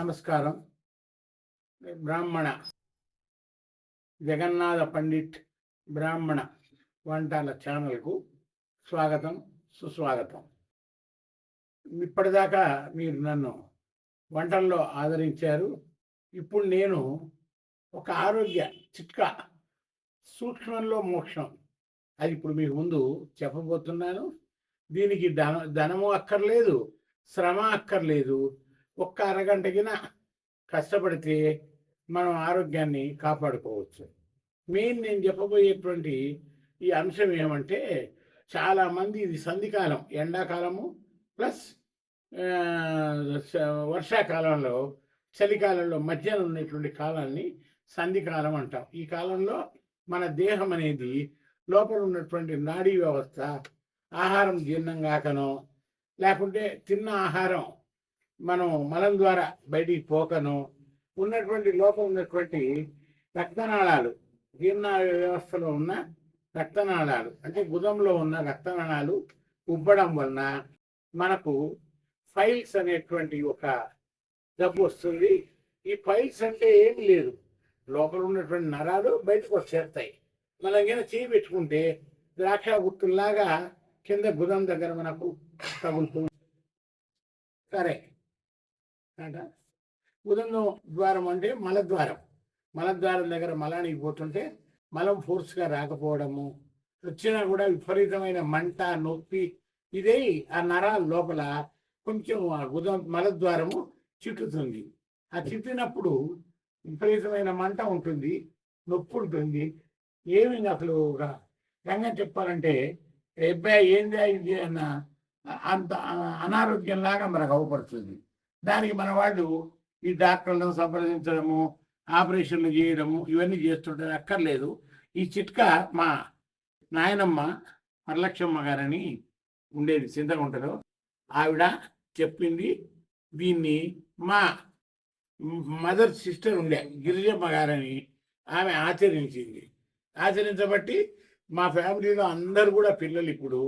నమస్కారం. బ్రాహ్మణ. జగన్నాథ పండిట్ బ్రాహ్మణ వంటల ఛానల్కు స్వాగతం సుస్వాగతం. ఇప్పటిదాకా మీరు నన్ను వంటల్లో ఆదరించారు. ఇప్పుడు నేను ఒక ఆరోగ్య చిట్కా సూక్ష్మంలో మోక్షం. అది ఇప్పుడు మీకు ముందు చెప్పబోతున్నాను. దీనికి ధన ధనము అక్కర్లేదు శ్రమ అక్కర్లేదు. ఒక్క అరగంటకిన కష్టపడితే మనం ఆరోగ్యాన్ని కాపాడుకోవచ్చు. మెయిన్ నేను చెప్పబోయేటువంటి ఈ అంశం ఏమంటే చాలామంది ఇది సంధికాలం ఎండాకాలము ప్లస్ వర్షాకాలంలో చలికాలంలో మధ్యలో ఉన్నటువంటి కాలాన్ని సంధికాలం అంటాం. ఈ కాలంలో మన దేహం అనేది లోపల ఉన్నటువంటి నాడీ వ్యవస్థ ఆహారం జీర్ణం కాకనో లేకుంటే తిన్న ఆహారం మనం మలం ద్వారా బయటికి పోకను ఉన్నటువంటి లోపం ఉన్నటువంటి రక్తనాళాలు జీర్ణ వ్యవస్థలో ఉన్న రక్తనాళాలు అంటే గుదంలో ఉన్న రక్తనాళాలు ఉబ్బడం వలన మనకు ఫైల్స్ అనేటువంటి ఒక జబ్బు వస్తుంది. ఈ ఫైల్స్ అంటే ఏం లేదు. లోపల ఉన్నటువంటి నరాలు బయటకు వచ్చేస్తాయి మనం ఏదైనా చేయి పెట్టుకుంటే ద్రాక్ష గుర్తుల్లాగా కింద గుదం దగ్గర మనకు తగులుతుంది సరే. అంట. ఉదంగం ద్వారం అంటే మలద్వారం. మలద్వారం దగ్గర మలానికి పోతుంటే మలం ఫోర్స్గా రాకపోవడము వచ్చినా కూడా విపరీతమైన మంట నొప్పి ఇదే ఆ నరాల లోపల కొంచెం ఆ మలద్వారము చిట్టుతుంది ఆ చిట్టినప్పుడు విపరీతమైన మంట ఉంటుంది నొప్పి ఉంటుంది. ఏమి అసలు ఒక రంగం చెప్పాలంటే అబ్బాయి ఏంది అయింది అన్న అంత అనారోగ్యంలాగా మనకు అవపడుతుంది. దానికి మన వాళ్ళు ఈ డాక్టర్లను సంప్రదించడము ఆపరేషన్లు చేయడము ఇవన్నీ చేస్తుంటారు అక్కర్లేదు. ఈ చిట్కా మా నాయనమ్మ వరలక్ష్మమ్మ గారని ఉండేది చింతగుంటలో ఆవిడ చెప్పింది దీన్ని మా మదర్ సిస్టర్ ఉండే గిరిజమ్మ గారని ఆమె ఆచరించింది. ఆచరించబట్టి మా ఫ్యామిలీలో అందరు కూడా పిల్లలు ఇప్పుడు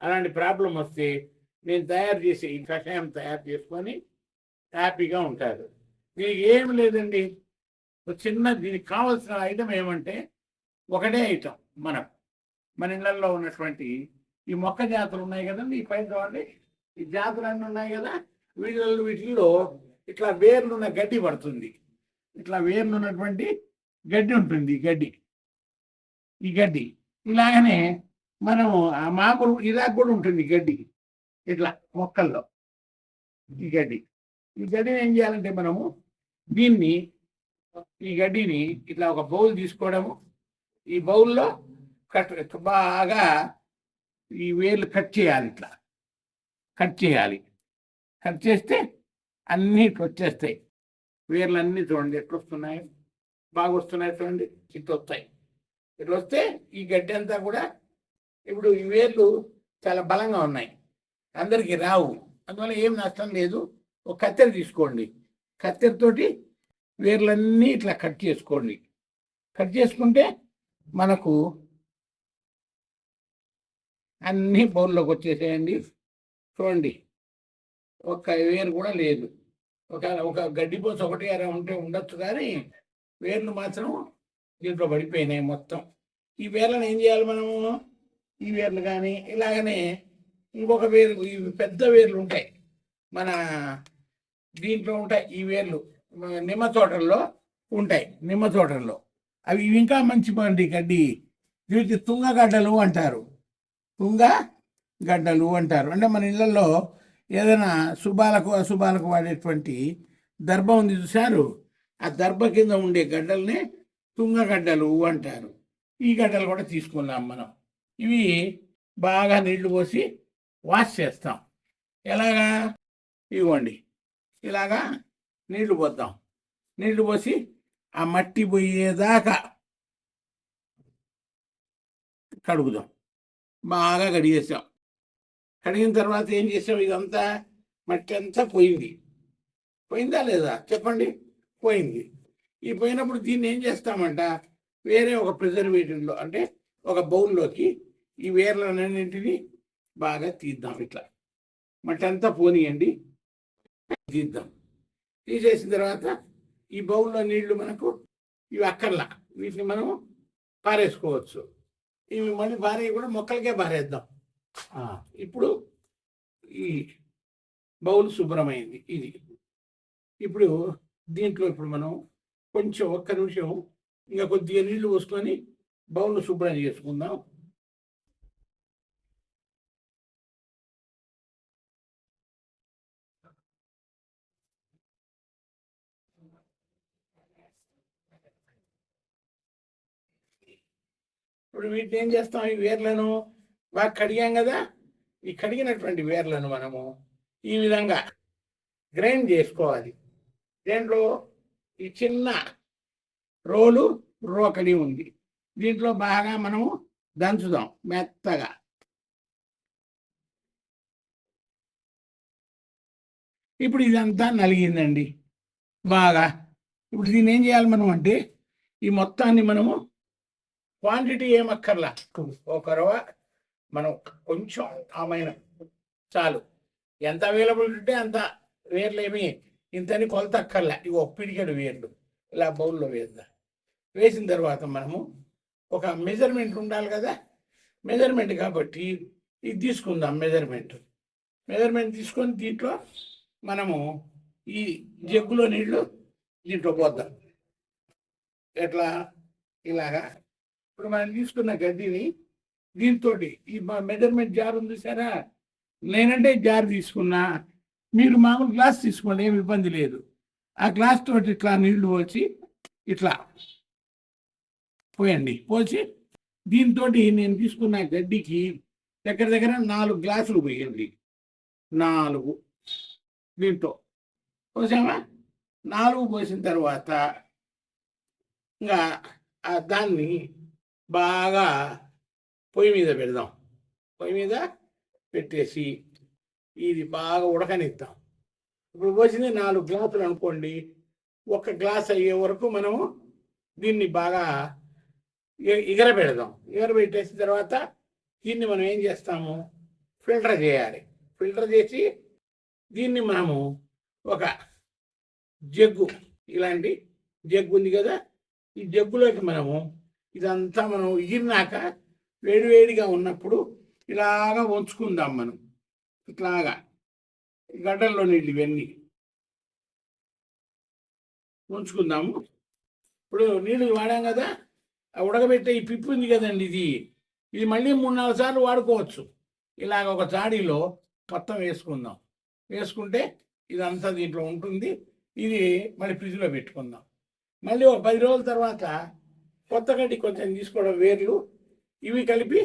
అలాంటి ప్రాబ్లం వస్తే నేను తయారు చేసే ఈ కషాయం తయారు చేసుకొని హ్యాపీగా ఉంటారు. దీనికి ఏం లేదండి. ఒక చిన్న దీనికి కావాల్సిన ఐటమ్ ఏమంటే ఒకటే ఐటమ్ మనం. మన ఇళ్ళల్లో ఉన్నటువంటి ఈ మొక్క జాతులు ఉన్నాయి కదండి ఈ పైన చూడండి. ఈ జాతులు అన్నీ ఉన్నాయి కదా. వీటిలో వీటిల్లో ఇట్లా వేర్లున్న గడ్డి పడుతుంది. ఇట్లా వేర్లు ఉన్నటువంటి గడ్డి ఉంటుంది ఈ గడ్డి. ఈ గడ్డి. ఇలాగనే మనము ఆ మామూలు ఇలా కూడా ఉంటుంది గడ్డి. ఇట్లా మొక్కల్లో. ఈ గడ్డి. ఈ గడ్డిని ఏం చేయాలంటే మనము దీన్ని ఈ గడ్డిని ఇట్లా ఒక బౌల్ తీసుకోవడము. ఈ బౌల్లో కట్ బాగా ఈ వేర్లు కట్ చేయాలి ఇట్లా. కట్ చేయాలి. కట్ చేస్తే అన్నీ ఇట్లా వచ్చేస్తాయి. వేర్లు అన్నీ చూడండి ఎట్లా వస్తున్నాయి బాగా వస్తున్నాయి చూడండి. ఇట్లా వస్తాయి. ఇట్లా వస్తే ఈ గడ్డి అంతా కూడా ఇప్పుడు ఈ వేర్లు చాలా బలంగా ఉన్నాయి. అందరికీ రావు. అందువల్ల ఏం నష్టం లేదు. ఒక కత్తెర తీసుకోండి. కత్తెరతోటి వేర్లన్నీ ఇట్లా కట్ చేసుకోండి. కట్ చేసుకుంటే మనకు అన్నీ బౌల్లోకి వచ్చేసేయండి. చూడండి. ఒక్క వేరు కూడా లేదు. ఒక ఒక గడ్డిపోస ఒకటి అలా ఉంటే ఉండొచ్చు కానీ వేర్లు మాత్రం దీంట్లో పడిపోయినాయి మొత్తం. ఈ వేర్లను ఏం చేయాలి మనము? ఈ వేర్లు కానీ ఇలాగనే ఇంకొక వేరు పెద్ద వేర్లు ఉంటాయి. మన దీంట్లో ఉంటాయి ఈ వేర్లు. నిమ్మ తోటల్లో ఉంటాయి నిమ్మ తోటల్లో. అవి ఇంకా మంచి పండి గడ్డి. వీటి తుంగగడ్డలు అంటారు. తుంగ గడ్డలు అంటారు. అంటే మన ఇళ్ళల్లో ఏదైనా శుభాలకు అశుభాలకు వాడేటువంటి దర్భ ఉంది చూశారు? ఆ దర్భ కింద ఉండే గడ్డల్ని తుంగగడ్డలు అంటారు. ఈ గడ్డలు కూడా తీసుకున్నాం మనం. ఇవి బాగా నీళ్ళు పోసి వాష్ చేస్తాం. ఎలాగా? ఇవ్వండి. ఇలాగా నీళ్ళు పోద్దాం. నీళ్ళు పోసి ఆ మట్టి పోయేదాకా కడుగుదాం. బాగా కడిగేసాం. కడిగిన తర్వాత ఏం చేసాం? ఇదంతా మట్టి అంతా పోయింది. పోయిందా లేదా? చెప్పండి. పోయింది. ఈ పోయినప్పుడు దీన్ని ఏం చేస్తామంట? వేరే ఒక ప్రిజర్వేటివ్లో అంటే ఒక బౌల్లోకి ఈ వేర్లన్నింటినీ బాగా తీద్దాం ఇట్లా. మట్టి అంతా పోనీయండి. తీద్దాం తీసేసిన తర్వాత ఈ బౌల్లో నీళ్ళు మనకు ఇవి అక్కర్లా. వీటిని మనం పారేసుకోవచ్చు. ఇవి మళ్ళీ పారే కూడా మొక్కలకే పారేద్దాం. ఇప్పుడు ఈ బౌల్ శుభ్రమైంది. ఇది ఇప్పుడు దీంట్లో ఇప్పుడు మనం కొంచెం ఒక్క నిమిషం ఇంకా కొద్దిగా నీళ్ళు పోసుకొని బౌల్ శుభ్రం చేసుకుందాం. ఇప్పుడు వీటిని ఏం చేస్తాం? ఈ వేర్లను బాగా కడిగాం కదా? ఈ కడిగినటువంటి వేర్లను మనము ఈ విధంగా గ్రైండ్ చేసుకోవాలి. దీంట్లో? ఈ చిన్న రోలు రోకలి ఉంది. దీంట్లో బాగా మనము దంచుదాం మెత్తగా. ఇప్పుడు ఇదంతా నలిగిందండి. బాగా. ఇప్పుడు దీన్ని ఏం చేయాలి మనం అంటే ఈ మొత్తాన్ని మనము క్వాంటిటీ ఏమక్కర్లా? ఒక రవ మనం కొంచెం ఆమైన చాలు. ఎంత అవైలబుల్ ఉంటే అంత వేర్లు ఏమి ఇంతని కొలత అక్కర్లే. ఇవి ఒక పిడికెడు వేర్లు ఇలా బౌల్లో వేద్దాం. వేసిన తర్వాత మనము ఒక మెజర్మెంట్ ఉండాలి కదా? మెజర్మెంట్ కాబట్టి ఇది తీసుకుందాం మెజర్మెంట్ మెజర్మెంట్ తీసుకొని దీంట్లో మనము ఈ జగ్గులో నీళ్ళు దీంట్లో పోద్దాం. ఎట్లా? ఇలాగా ఇప్పుడు మనం తీసుకున్న గడ్డిని దీంతో ఈ మెజర్మెంట్ జార్ ఉంది సరే? నేనంటే జార్ తీసుకున్నా. మీరు మామూలు గ్లాస్ తీసుకోండి ఏమి ఇబ్బంది లేదు. ఆ గ్లాస్ తోటి ఇట్లా నీళ్ళు పోసి ఇట్లా పోయండి. పోసి దీంతో నేను తీసుకున్న గడ్డికి దగ్గర దగ్గర నాలుగు గ్లాసులు పోయండి. నాలుగు దీంతో. పోసామా నాలుగు పోసిన తర్వాత ఇంకా దాన్ని బాగా పొయ్యి మీద పెడదాం. పొయ్యి మీద పెట్టేసి ఇది బాగా ఉడకనిద్దాం. ఇప్పుడు పోసింది నాలుగు గ్లాసులు అనుకోండి. ఒక గ్లాస్ అయ్యే వరకు మనము దీన్ని బాగా ఎ- ఎగరబెడదాం ఎగరబెట్టేసిన తర్వాత దీన్ని మనం ఏం చేస్తాము? ఫిల్టర్ చేయాలి. ఫిల్టర్ చేసి దీన్ని మనము ఒక జగ్గు ఇలాంటి జగ్గు ఉంది కదా? ఈ జగ్గులోకి మనము ఇదంతా మనం ఇగిరినాక వేడివేడిగా ఉన్నప్పుడు ఇలాగా ఉంచుకుందాం మనం. ఇట్లాగా. గడ్డల్లో నీళ్ళు ఇవన్నీ. ఉంచుకుందాము ఇప్పుడు నీళ్ళు వాడాం కదా ఉడకబెట్టే ఈ పిప్పు ఉంది కదండి ఇది. ఇది మళ్ళీ మూడు నాలుగు సార్లు వాడుకోవచ్చు. ఇలాగ ఒక జాడీలో మొత్తం వేసుకుందాం. వేసుకుంటే ఇదంతా దీంట్లో ఉంటుంది. ఇది మళ్ళీ ఫ్రిడ్జ్లో పెట్టుకుందాం. మళ్ళీ ఒక పది రోజుల తర్వాత కొత్త గడ్డి కొంచెం తీసుకోవడం వేర్లు ఇవి కలిపి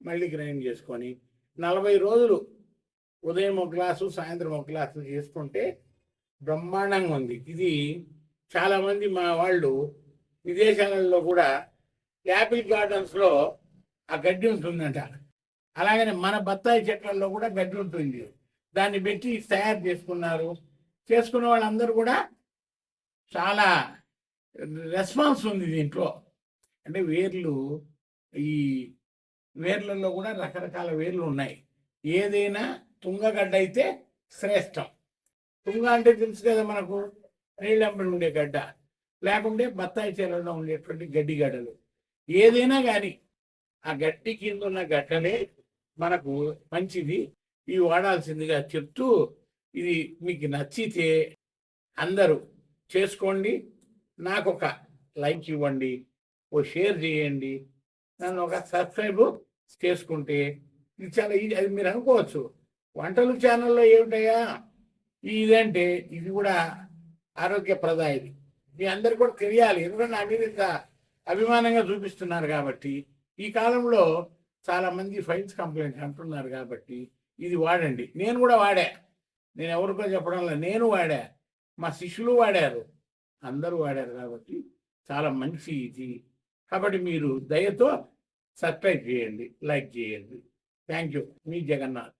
మళ్ళీ గ్రైండ్ చేసుకొని నలభై రోజులు ఉదయం ఒక గ్లాసు సాయంత్రం ఒక గ్లాసు చేసుకుంటే బ్రహ్మాండంగా ఉంది. ఇది చాలామంది మా వాళ్ళు విదేశాలలో కూడా యాపిల్ గార్డెన్స్లో ఆ గడ్డి ఉంటుందంట. అలాగనే మన బత్తాయి చెట్లలో కూడా గడ్డి ఉంటుంది. దాన్ని పెట్టి తయారు చేసుకున్నారు. చేసుకున్న వాళ్ళందరూ కూడా చాలా రెస్పాన్స్ ఉంది దీంట్లో. అంటే వేర్లు ఈ వేర్లలో కూడా రకరకాల వేర్లు ఉన్నాయి. ఏదైనా తుంగగడ్డ అయితే శ్రేష్టం. తుంగ అంటే తెలుసు కదా మనకు నీళ్ళంపడి ఉండే గడ్డ లేకుంటే బత్తాయి చేలలో ఉండేటువంటి గడ్డి గడ్డలు ఏదైనా కానీ ఆ గడ్డి కింద ఉన్న గడ్డలే మనకు మంచిది. ఇవి వాడాల్సిందిగా చెప్తూ ఇది మీకు నచ్చితే అందరూ చేసుకోండి. నాకు ఒక లైక్ ఇవ్వండి. ఓ షేర్ చేయండి. నన్ను ఒక సబ్స్క్రైబ్ చేసుకుంటే ఇది చాలా ఈజీ అది మీరు అనుకోవచ్చు. వంటలు ఛానల్లో ఏమిటయ్యా ఇదంటే ఇది కూడా ఆరోగ్యప్రదాయది మీ అందరు కూడా తెలియాలి. ఎందుకంటే నా మీద ఇంత అభిమానంగా చూపిస్తున్నారు కాబట్టి. ఈ కాలంలో చాలా మంది ఫైల్స్ కంప్లైంట్స్ అంటున్నారు కాబట్టి ఇది వాడండి. నేను కూడా వాడా. నేను ఎవరికో చెప్పడం లేదు. నేను వాడా. మా శిష్యులు వాడారు. అందరూ వాడారు కాబట్టి చాలా మంచి ఇది. కాబట్టి మీరు దయతో సబ్స్క్రైబ్ చేయండి లైక్ చేయండి. థ్యాంక్ యూ మీ జగన్నాథ్.